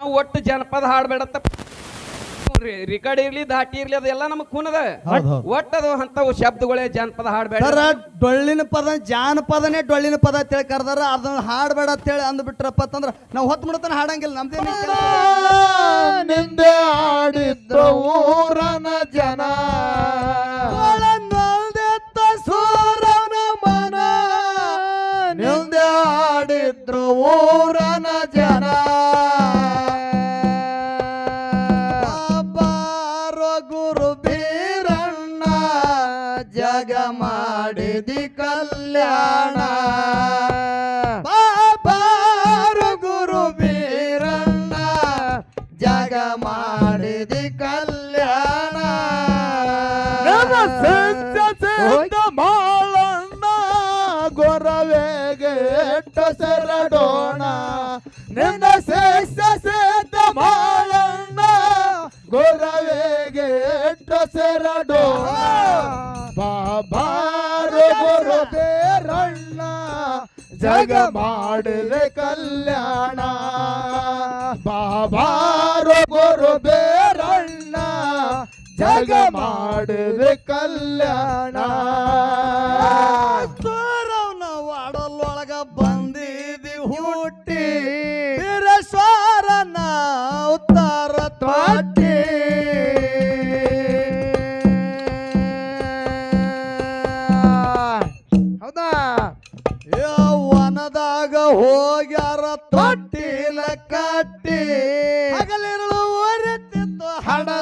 ನಾವು ಒಟ್ಟು ಜನಪದ ಹಾಡ್ಬೇಡತ್ತ ರಿಕಾರ್ಡ್ ಇರ್ಲಿ ದಾಟಿ ಇರ್ಲಿ ಅದೆಲ್ಲ ನಮಗ್ ಕುನದ ಹೌದ್ ಹೌದ್. ಒಟ್ಟದು ಅಂತವು ಶಬ್ದಗಳೇ ಜನಪದ ಹಾಡ್ಬೇಡ. ಸರ ಡೊಳ್ಳಿನ ಪದ ಜಾನಪದನೇ ಡೊಳ್ಳಿನ ಪದ ಅಂತೇಳಿ ಕರ್ದಾರ. ಅದನ್ನ ಹಾಡ್ಬೇಡ ಅಂತೇಳಿ ಅಂದ್ಬಿಟ್ರಪ್ಪ ಅಂತಂದ್ರ ನಾವು ಹೊತ್ತು ಮುಡತನ ಹಾಡಂಗಿಲ್ಲ ನಮ್ದೇನು ನಿಂದೆ ಆಡಿದ್ದ ಊರನ ಜನ. ಸೂರನ ಮನ. ನಿಂದೆ ಆಡಿದ್ರು ಊರನ ಜನ. ಜಗ ಮಾಡಿದಿ ಕಲ್ಯಾಣ. ಬಾಬಾರು ಗುರು ಬೀರಣ್ಣ ಜಗ ಮಾಡಿದಿ ಕಲ್ಯಾಣ. ಮಾಳಣ್ಣ ಗೊರವೆಗೆ ಸೆರಡೋಣ. ನಿನ್ನ ಶೇಷ ಸೇತ ಮಾಳಣ್ಣ ಗೊರವೆಗೆ ಸೆರಡೋಣ. ಜಗ ಮಾಡಲೆ ಕಲ್ಯಾಣ. ಬಾಬಾರು ಗುರು ಬೇರಣ್ಣ. ಜಗ ಮಾಡಲೆ ಕಲ್ಯಾಣ.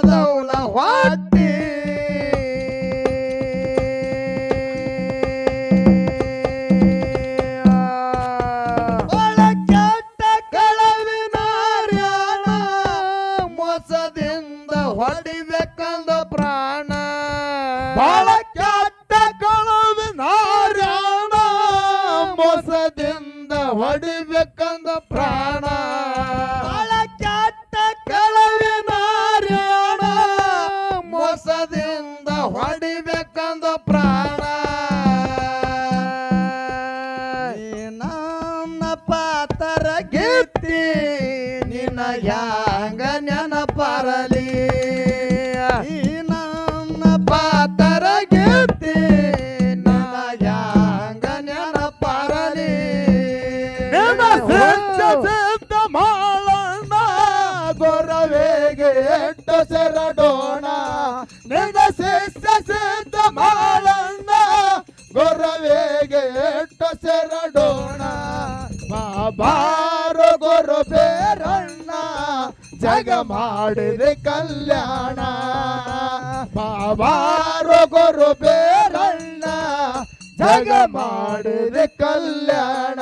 走了花 ಹ್ಯಾಂಗ ನೆನಪರಲಿ ಈ ನನ್ನ ಪಾತರ ಗೆತ್ತಿ ನನ್ನ ಹ್ಯಾಂಗ ನೆನಪರಲಿ ಸಿದ್ಧ ಮಾಳಣ್ಣ ಗೊರವೆಗೆ ಎಟ್ಟು ಸೆರಡೋಣ. ನಿನ್ನ ಶಿಷ್ಯ ಸಿದ್ಧ ಮಾಳಣ್ಣ ಗೊರವೆಗೆ ಎಟ್ಟು ಬೇರಣ್ಣ ಜಗ ಮಾಡಿದೆ ಕಲ್ಯಾಣ. ಬಾಬಾರು ಗುರು ಬೇರಣ್ಣ ಜಗ ಮಾಡಿದೆ ಕಲ್ಯಾಣ.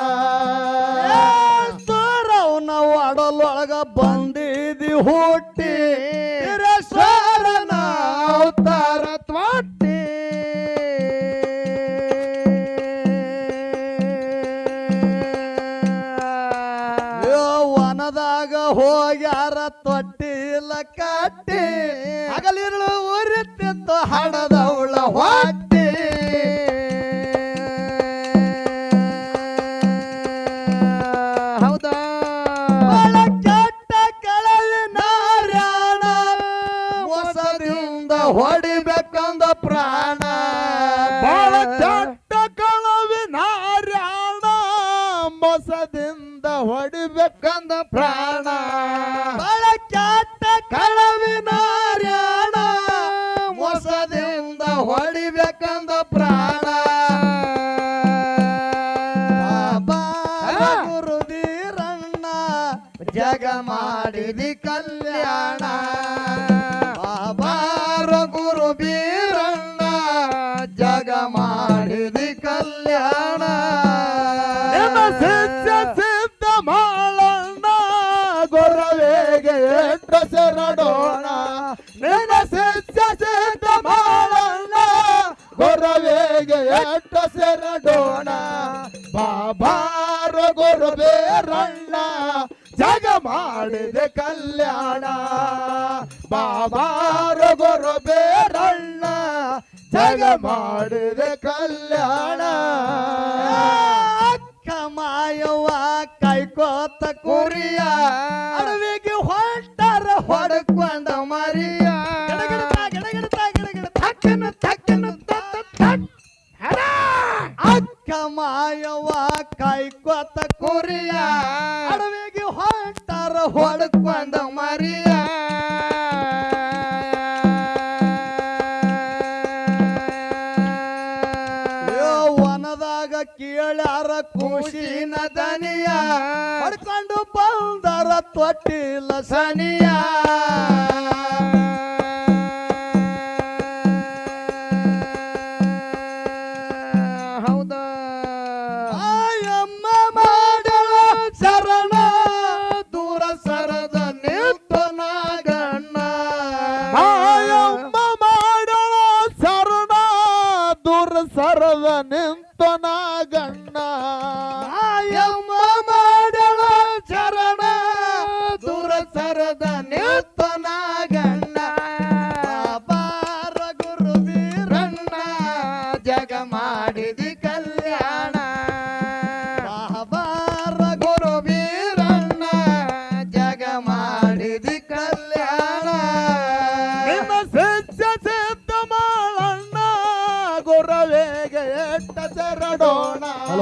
ನಾವು ಒಡಲೊಳಗ ಬಂದಿದಿ ಹುಟ್ಟಿ. ಹಣದವಳ ಹೊಟ್ಟೆ ಹೌದಾ? ಕೆಟ್ಟ ಕಳವಿನಾರ್ಯಾಣ ಮೋಸದಿಂದ ಹೊಡಿಬೇಕಂದ ಪ್ರಾಣ. ಬಾಳ ಚಟ್ಟ ಕಳವಿ ನಾರ್ಯಾಣ ಮೊಸದಿಂದ ಹೊಡಿಬೇಕಂದ ಪ್ರಾಣ. ಗುರುದೀರಣ್ಣ ಜಗ ಮಾಡಿದಿ ಕಲ್ಯಾಣ. ಬಾಬಾರ ಗುರು ಬೀರಣ್ಣ ಜಗ ಮಾಡಿದಿ ಕಲ್ಯಾಣ ಸಿದ್ಧ ಸಿದ್ಧ ಮಾಳಣ್ಣ, ಗೊರವೆಗೆ ಎಟ್ಟು ಸೆರಡೋಣ ನಿನ್ನ ಸಿದ್ಧ ಸಿದ್ಧ ಮಾಳಣ್ಣ, ಗೊರವೆಗೆ ಎಟ್ಟು ಸೆರಡೋಣ ಬಾಬಾರ ಬೇರಣ್ಣ ಜಗ ಮಾಡಿದೆ ಕಲ್ಯಾಣ. ಬಾಬಾರ ಬೇರಣ್ಣ ಜಗ ಮಾಡಿದೆ ಕಲ್ಯಾಣ. ಅಕ್ಕ ಮಾಯವ್ವ ಕೈಕೋತ ಕುರಿಯ ಅಡವಿಗೆ ಹೊಟ್ಟರ ಹೊಡ್ಕೊಂಡ ಮರಿಯ. ಗಿಡಗಿಡತ ಗಿಡಗಿಡತ ಗಿಡಗಿಡ ತಕ್ಕನ ಮರಿಯ. ಅಡವಿಗೆ ಹೊಂಟಾರ ಹೊಡಕೊಂಡ ಮರಿಯ. ವನದಾಗ ಕೇಳ್ಯಾರ ಖುಷಿನ ದನಿಯ. ಹೊಡ್ಕೊಂಡು ಬಂದರ ತೊಟ್ಟಿಲ್ಲ ಸನಿಯ.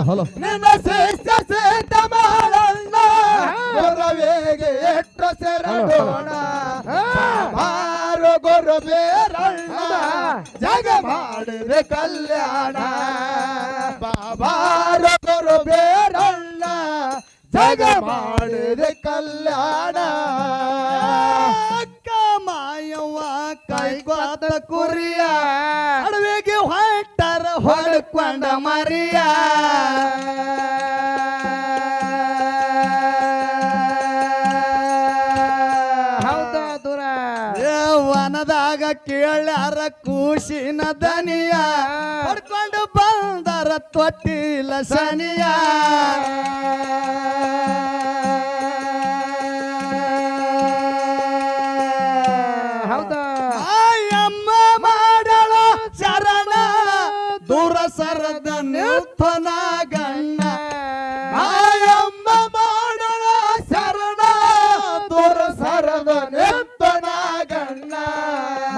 ಹಲೋ. ನಿನ್ನ ಸಿದ್ಧ ಸಿದ್ಧ ಮಾಡಲ್ಲ ಗುರವೇಗೆ ಎಟ್ಟ ಸೆರಡೋಣ ಬಾರೋ ಗುರು ಬೇರಣ್ಣ ಜಗ ಮಾಡಿದೆ ಕಲ್ಯಾಣ. ಬಾಬಾರ ಗುರು ಬೇರಣ್ಣ ಜಗ ಮಾಡಿದೆ ಕಲ್ಯಾಣ. ಅಕ್ಕ ಮಾಯವ್ವ ಕೈಗೊತ್ತ ಕುರಿಯ. ಅಡವೇಗೆ ಹೊಟ್ಟರ ಹೊಡ್ಕೊಂಡ ಮರಿಯ. ಹೌದಾ ದೂರ? ವನದಾಗ ಕೇಳ್ಯಾರ ಕೂಸಿನ ದನಿಯ. ಹೊಡ್ಕೊಂಡು ಬಂದರ ತೊಟ್ಟಿಲ ಸನಿಯ. ನಿಲ್ತನ ಗಣ್ಣ ಆಯಮ್ಮ ಮಾಡಳ ಶರಣ ದೊರ ಸರದ ನೆತ್ತನ ಗಣ್ಣ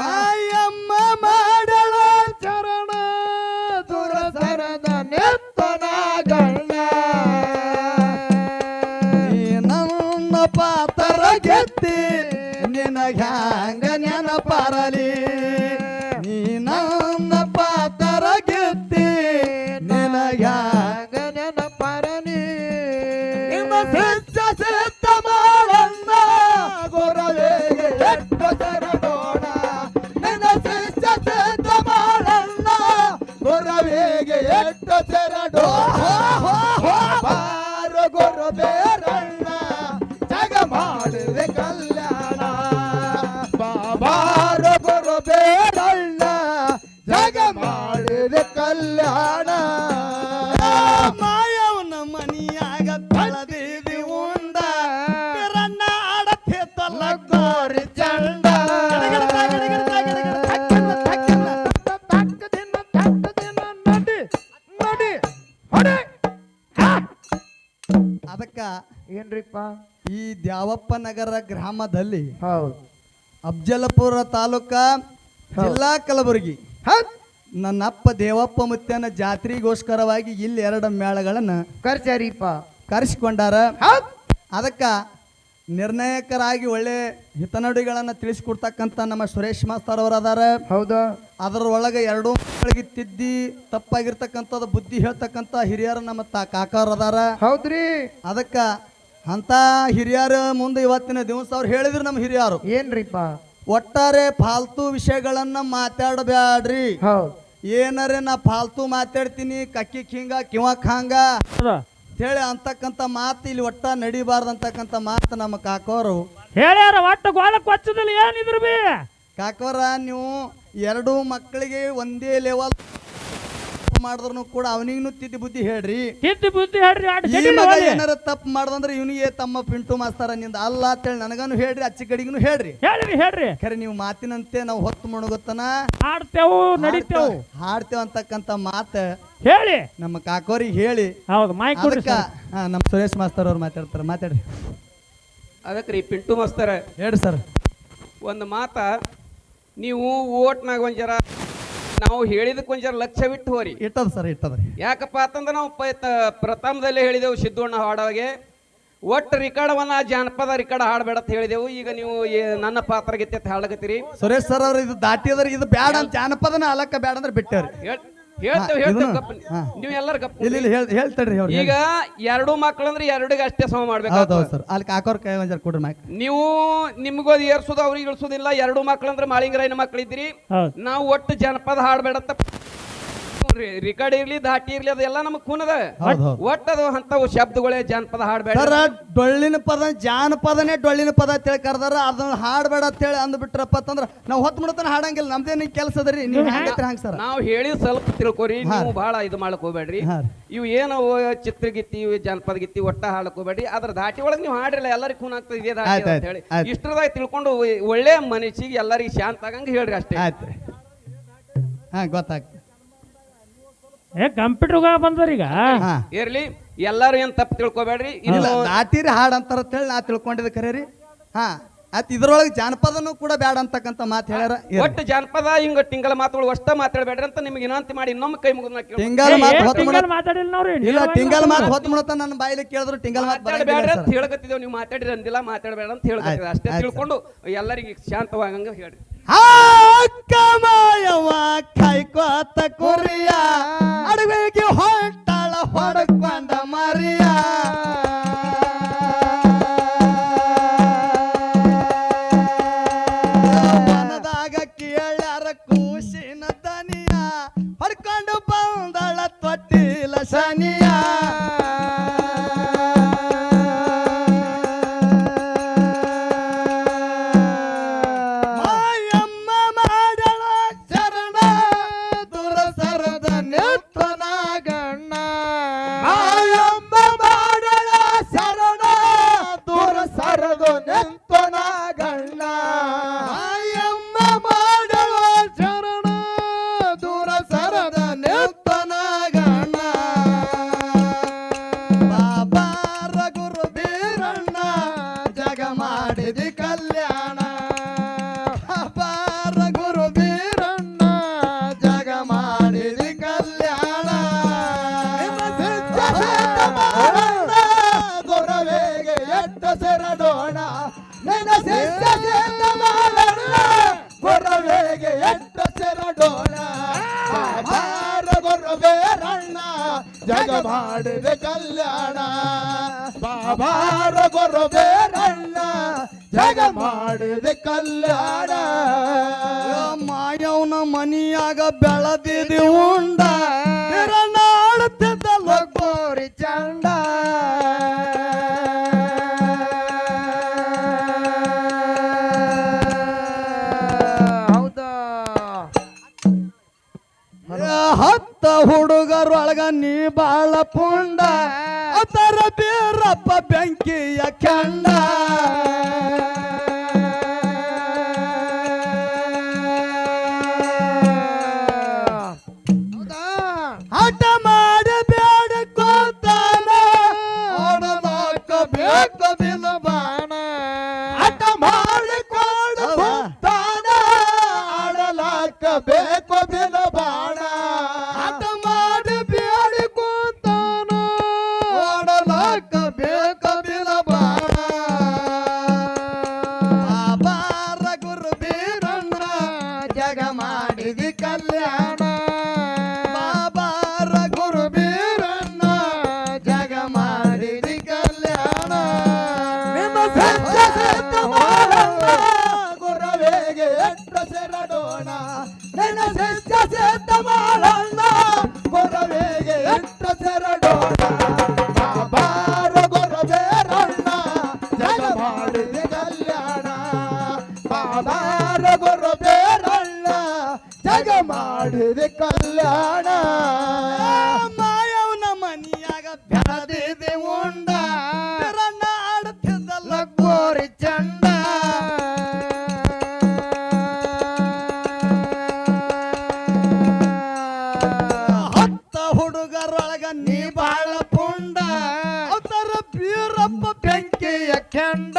ಮಾಯಮ್ಮ ಮಾಡಳ ಚರಣ ದೂರ ಸರದ ನೆತ್ತನ ಗಣ್ಣ ನನ್ನ ಪಾತರ ಗೆತ್ತಿ, ನಿನಗ ಹ್ಯಾಂಗ ನೆನಪರಲಿ? ಕಲ್ಯಾಣ ಮಾಯವನ ಮನಿಯಾಗ ತಳದಿದಿ ಉಂದ ರನ್ನ ಆಡತ್ತೆ ತೊಲ್ಲ ಗೋರಿ ಚಂಡ. ಹಾ! ಅದಕ್ಕ ಏನ್ರಿಪ್ಪ? ಈ ದ್ಯಾವಪ್ಪ ನಗರ ಗ್ರಾಮದಲ್ಲಿ ಹೌದು. ಅಫ್ಜಲಪುರ ತಾಲೂಕ ಜಿಲ್ಲಾ ಕಲಬುರಗಿ. ಹೌದ್ ನನ್ನಪ್ಪ ದೇವಪ್ಪ ಮುತ್ಯನ ಜಾತ್ರೆಗೋಸ್ಕರವಾಗಿ ಇಲ್ಲಿ ಎರಡು ಮೇಳಗಳನ್ನ ಕರ್ಚಾರಿಪ್ಪ ಕರೆಸಿಕೊಂಡಾರ. ಅದಕ್ಕ ನಿರ್ಣಾಯಕರಾಗಿ ಒಳ್ಳೆ ಹಿತನಡಿಗಳನ್ನ ತಿಳಿಸ್ಕೊಡ್ತಕ್ಕಂಥ ನಮ್ಮ ಸುರೇಶ್ ಮಾಸ್ತರ್ ಅವರು ಅದಾರ. ಹೌದಾ. ಅದರೊಳಗೆ ಎರಡೂ ಮಕ್ಕಳಿಗೆ ತಿದ್ದಿ ತಪ್ಪಾಗಿರ್ತಕ್ಕಂಥದ್ದು ಬುದ್ಧಿ ಹೇಳ್ತಕ್ಕಂಥ ಹಿರಿಯರು ನಮ್ಮ ತಾ ಕಾಕಾರ ಅದಾರ. ಹೌದ್ರಿ. ಅದಕ್ಕ ಅಂತ ಹಿರಿಯರ ಮುಂದೆ ಇವತ್ತಿನ ದಿವಸ ಅವ್ರು ಹೇಳಿದ್ರು ನಮ್ಮ ಹಿರಿಯರು. ಏನ್ರಿಪ್ಪ? ಒಟ್ಟಾರೆ ಫಾಲ್ತು ವಿಷಯಗಳನ್ನ ಮಾತಾಡಬ್ಯಾಡ್ರಿ. ಹೌದ್. ಏನರೆ ನಾ ಫಾಲ್ತು ಮಾತಾಡ್ತೀನಿ ಕಕ್ಕಿ ಹಿಂಗ ಕಿವಕ್ ಹಂಗ. ಹೇಳಿ ಅಂತಕ್ಕಂಥ ಮಾತು ಇಲ್ಲಿ ಒಟ್ಟ ನಡಿಬಾರ್ದು ಅಂತಕ್ಕಂಥ ಮಾತು ನಮ್ಮ ಕಾಕೋರು. ಹೇಳ್ಯಾರ ಒಟ್ಟು ಗೋಳಕ್ಕೆ ಹಚ್ಚದಲ್ಲಿ ಏನಿದ್ರು ಬಿ? ಕಾಕೋರ ನೀವು ಎರಡು ಮಕ್ಕಳಿಗೆ ಒಂದೇ ಲೆವೆಲ್ ಮಾಡಿದ್ರು ಕೂಡ ಅವನಿಗೂ ತಿದ್ದಿ ಬುದ್ಧಿ ಹೇಳ್ರಿ. ತಿದ್ದಿ ಬುದ್ಧಿ ಹೇಳ್ರಿ ಈ ಮಗ ಏನಾರ ತಪ್ಪು ಮಾಡ್ದಂದ್ರೆ ಇವನಿಗೆ ತಮ್ಮ ಪಿಂಟು ಮಾಸ್ತಾರ ನಿಂದ ಅಲ್ಲ ಅಂತೇಳಿ ನನಗನು ಹೇಳ್ರಿ ಅಚ್ಚಿ ಕಡೆಗೂ ಹೇಳ್ರಿ. ಹೇಳ್ರಿ ಹೇಳ್ರಿ. ಖರೆ ನೀವು ಮಾತಿನಂತೆ ನಾವು ಹೊತ್ತು ಮುಣಗುತ್ತನ? ಹಾಡ್ತೇವು ನಡಿತೇವು. ಹಾಡ್ತೇವೆ ಅಂತಕ್ಕಂತ ಮಾತ ಹೇಳಿ. ನಮ್ಮ ಕಾಕೋರಿಗೆ ಹೇಳಿ. ಹೌದು ಮೈಕ್ ನಮ್ಮ ಸುರೇಶ್ ಮಾಸ್ತರ್ ಅವ್ರು ಮಾತಾಡ್ತಾರೆ ಮಾತಾಡ್ರಿ. ಅದಕ್ಕೆ ರೀ ಪಿಂಟು ಮಾಸ್ತಾರ. ಹೇಳ್ರಿ ಸರ್. ಒಂದು ಮಾತ ನೀವು ಓಟ್ನಾಗ ಒಂದ್ ಜರ ನಾವು ಹೇಳಿದ ಜರ ಲಕ್ಷ್ಯ ಬಿಟ್ಟು ಹೋರಿ. ಇಟ್ಟದ ಸರ್ ಇಟ್ಟದ್ರಿ ಯಾಕಪ್ಪ ಅಂತಂದ್ರೆ ನಾವು ಪ್ರಥಮದಲ್ಲೇ ಹೇಳಿದೆವು ಸಿದ್ದಣ್ಣ ಹಾಡೋಗೆ ಒಟ್ಟು ರಿಕಾರ್ಡವನ್ನ ಜಾನಪದ ರಿಕಾರ್ಡ್ ಹಾಡಬೇಡ ಅಂತ ಹೇಳಿದೆವು. ಈಗ ನೀವು ನನ್ನ ಪಾತ್ರ ಗೀತೆ ಅಂತ ಹಾಡಕತ್ತೀರಿ ಸುರೇಶ್ ಸರ್ ಅವ್ರ ಇದು ದಾಟಿದ್ರ ಇದು ಬ್ಯಾಡ ಜಾನಪದನ ಅಲಕ್ಕ ಬೇಡ ಅಂದ್ರೆ ಬಿಟ್ಟವ್ರಿ. ಹೇಳ್- ಹೇಳ್ತೇವೆ ಹೇಳ್ತೇವೆ? ಗಪ್ಪ ನೀವು ಎಲ್ಲರೂ ಗಪ್ಪ ಇಲ್ಲಿ ಇಲ್ಲಿ ಹೇಳ್ ಹೇಳ್ತಾರ್ರಿ ಅವ್ರು ಈಗ ಎರಡು ಮಕ್ಕಳಂದ್ರೆ ಎರಡಿಗೆ ಅಷ್ಟೇ ಸಮ ಮಾಡ್ಬೇಕು ಹೌದು ಸರ್. ಅಲ್ಲಿ ಕಾಕೋರ್ ಕೈ ಒಂದ್ ಜರ ಕೊಡ್ರಿ ಮೈಕ್ ನೀವು ನಿಮ್ಗೋದ್ ಅದು ಏರ್ಸೋದು ಅವ್ರಿಗೆ ಇಳಿಸೋದಿಲ್ಲ. ಎರಡು ಮಕ್ಕಳಂದ್ರೆ ಮಾಳಿಂಗರಾಯನ ಮಕ್ಕಳಿದ್ದೀರಿ ಹೌದು. ನಾವು ಒಟ್ಟು ಜನಪದ ಹಾಡ್ಬೇಡತ್ತ ರಿಕಾರ್ಡ್ ಇರ್ಲಿ ದಾಟಿ ಇರ್ಲಿ ಅದೆಲ್ಲ ನಮಗ್ ಖೂನದ ಅದ. ಹೌದು ಒಟ್ಟದು ಅಂತವು ಶಬ್ದಗಳೇ ಜಾನಪದ ಹಾಡ್ಬೇಡ. ಸರ್ ಡೊಳ್ಳಿನ ಪದ ಜಾನಪದನೇ ಡೊಳ್ಳಿನ ಪದ ಅಂತೇಳಿ ಕರ್ದಾರ ಅದನ್ನ ಹಾಡ್ಬೇಡ ಅಂತೇಳಿ ಅಂದ್ಬಿಟ್ರಪ್ಪ ಅಂತಂದ್ರ ನಾವ್ ಹೊತ್ತು ಮುಡತನ ಹಾಡಂಗಿಲ್ಲ ನಮ್ದೇನ್ ಕೆಲಸ ಅದರಿ ನೀವು ಹಂಗ ಸರ್? ನಾವ್ ಹೇಳಿ ಸ್ವಲ್ಪ ತಿಳ್ಕೊರಿ ಹಾ. ನೀವು ಬಹಳ ಇದು ಮಾಡಕ್ ಹೋಗ್ಬೇಡ್ರಿ ಹಾ ರೀ. ಇವು ಏನು ಚಿತ್ರಗೀತಿ ಇವು ಜಾನಪದ ಗೀತಿ ಒಟ್ಟ ಹಾಡಕ್ ಹೋಗ್ಬೇಡ್ರಿ ಅದ್ರ ದಾಟಿ ಒಳಗ್ ನೀವು ಹಾಡ್ರಿಲ್ಲ ಎಲ್ಲರಿಗೂ ಖೂನ್ ಆಗ್ತದೆ ಇದೇ ದಾಟಿ ಆಯ್ತ್ ಅಂತ ಆಯ್ತ್ ಹೇಳಿ. ಆಯ್ತ್. ಇಷ್ಟರದಾಗ ತಿಳ್ಕೊಂಡು ಒಳ್ಳೆ ಮನಸ್ಸಿಗೆ ಎಲ್ಲರಿಗೆ ಶಾಂತ ಆಗಂಗ ಹೇಳ್ರಿ ಅಷ್ಟೇ. ಆಯ್ತು ಹಾ ಗೊತ್ತಾಗ್ತದೆ ಏ ಕಂಪ್ಯೂಟರ್ಗ ಬಂದ್ರ ಈಗ? ಹಾ. ಇರ್ಲಿ ಎಲ್ಲಾರು ಏನ್ ತಪ್ಪು ತಿಳ್ಕೊಬೇಡ್ರಿ? ಇಲ್ಲ ಇನ್ನು ಹಾಡ ಅಂತಾರ ಅಂತೇಳಿ ನಾ ತಿಳ್ಕೊಂಡಿದ್ದೆ ಖರೆ ರೀ ಹಾ ಆಯ್ತು ಇದ್ರೊಳಗೆ ಜಾನಪದನು ಕೂಡ ಬ್ಯಾಡ ಅಂತಕ್ಕಂತ ಮಾತು ಹೇಳ್ಯಾರ ಇರ್ಲಿ. ಒಟ್ಟು ಜಾನಪದ ಹಿಂಗ ತಿಂಗಳ ಮಾತುಗಳು ಅಷ್ಟ ಮಾತಾಡಬೇಡ್ರಿ ಅಂತ ನಿಮ್ಗೆ ವಿನಂತಿ ಮಾಡಿ ಇನ್ನೊಮ್ಮೆ ಕೈ ಮುಗಿದ್. ಟಿಂಗಲ್ ಮಾತು ಹೊತ್ತು ಮುಡ ಮಾತಾಡಿಲ್ಲ ಇಲ್ಲ ಟಿಂಗಲ್ ಮಾತು ಹೊತ್ತು ಮುಡತ ನನ್ನ ಬಾಯಿಲಿ ಕೇಳಿದ್ರು ಟಿಂಗಲ್ ಮಾತು ಮಾತಾಡ್ಬೇಡ್ರಿ ಅಂತ ಹೇಳಕತ್ತಿದ್ದೇವೆ ನೀವು ಮಾತಾಡಿರಿ ಅಂದಿಲ್ಲ ಮಾತಾಡಬೇಡ ಅಂತ ಹೇಳಕತ್ತಿದ್ದೆ ಅಷ್ಟೇ ತಿಳ್ಕೊಂಡು ಎಲ್ಲರಿಗೆ ಶಾಂತವಾಗಂಗ ಹೇಳ್ರಿ. ಕಮಾಯವ ಕೈಕೋತ ಕುರಿಯ. ಅಡವಿಗೆ ಹೊಟ್ಟಳ ಹೊಡ್ಕೊಂಡ ಮರಿಯ. ಕಲ್ಯಾಣ. ಬಾಬಾರ ಗುರು ಬೇರಣ್ಣ ಜಗ ಮಾಡಿದ ಕಲ್ಯಾಣ. ಮಾಯವನ ಮನಿಯಾಗ ಬೆಳದಿದೆ ಉಂಡ. ಲಗೋರಿ ಚಂಡ. ಹುಡುಗರೊಳಗ ನೀ ಬಾಳ ಪುಂಡ. ಅದರ ಬೀರಪ್ಪ ಬೆಂಕಿಯ ಕಂಡ. ಹಠ ಮಾಡಿ ಬೇಡ ಕೂತಾನ. ಓಡಲಾಕ ಬೇಕು ಬಿನ ಬಾಣ. ಹಠ ಮಾಡಿ ಕೂತಾನ. ಆಡಲಾಕ ಬೇಕು ಕೆಂಡ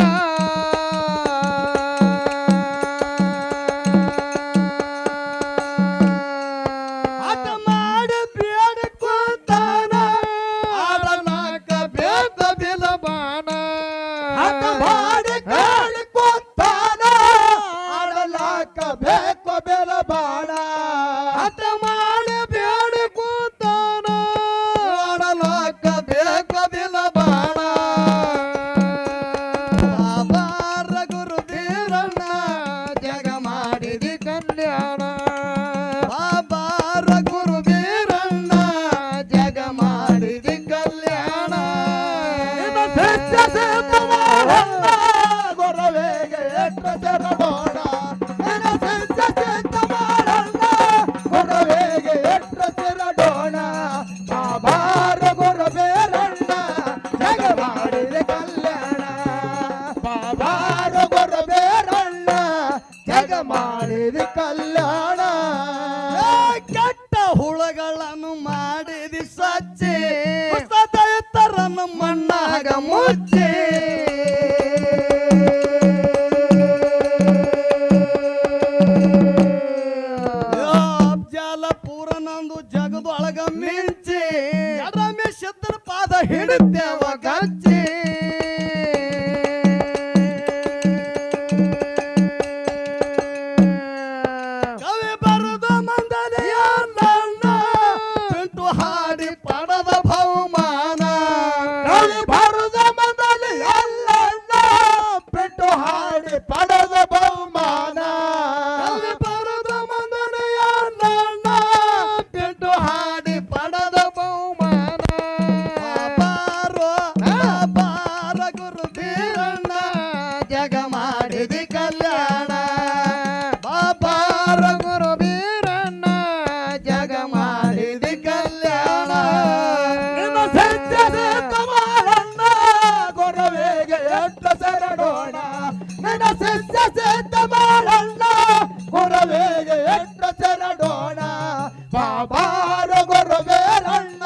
ರಘುರವೇರಣ್ಣ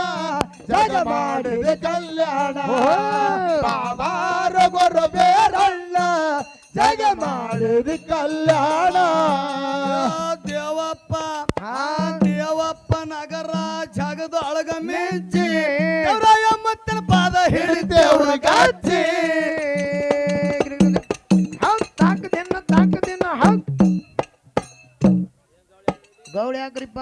ಜಗ ಮಾಡಿದೆ ಕಲ್ಯಾಣ. ಬಾಬಾ ರಘುರವೇರಣ್ಣ ಜಗ ಮಾಡಿದೆ ಕಲ್ಯಾಣ. ದೇವಪ್ಪ ಆ ದೇವಪ್ಪ ನಗರ ಜಗದ ಒಳಗ ಮಿಂಚಿ ಮತ್ತನ ಪಾದ ಹಿಡಿದೇವ್ರ ಗಚ್ಚಿ ಗೌಳಿ ಹಾಕ್ರಿಪ್ಪ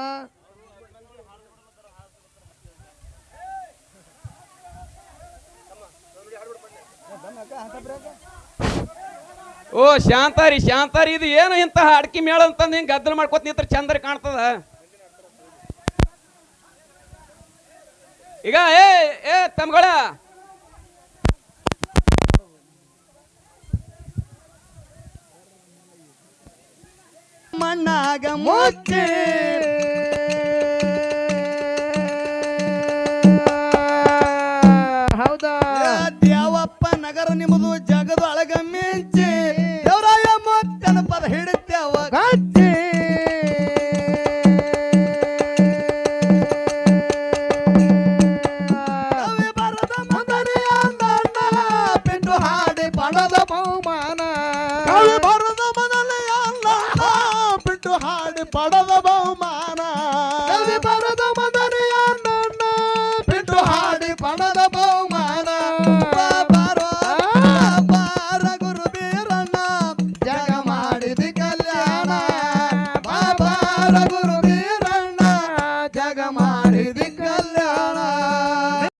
ಓ, ಶಾಂತಾರಿ ಶಾಂತಾರಿ, ಇದು ಏನು ಇಂತ ಅಡ್ಕಿ ಮೇಳ ಅಂತಂದು ಹಿಂಗೆ ಗದ್ದಲ ಮಾಡ್ಕೊತ ನಿಂತ್ರ ಚಂದ್ರ ಕಾಣ್ತದ? ಈಗ, ಏ ಏ, ತಮ್ಗಳ. ಮಣ್ಣಾಗ ಮುಚ್ಚಿ. ನಿಮ್ಮದು ಜಗದೊಳಗ ಮಿಂಚಿ. ದೇವರಾಯ ಮತ್ತೆ ಪದ ಹಿಡಿತೇವ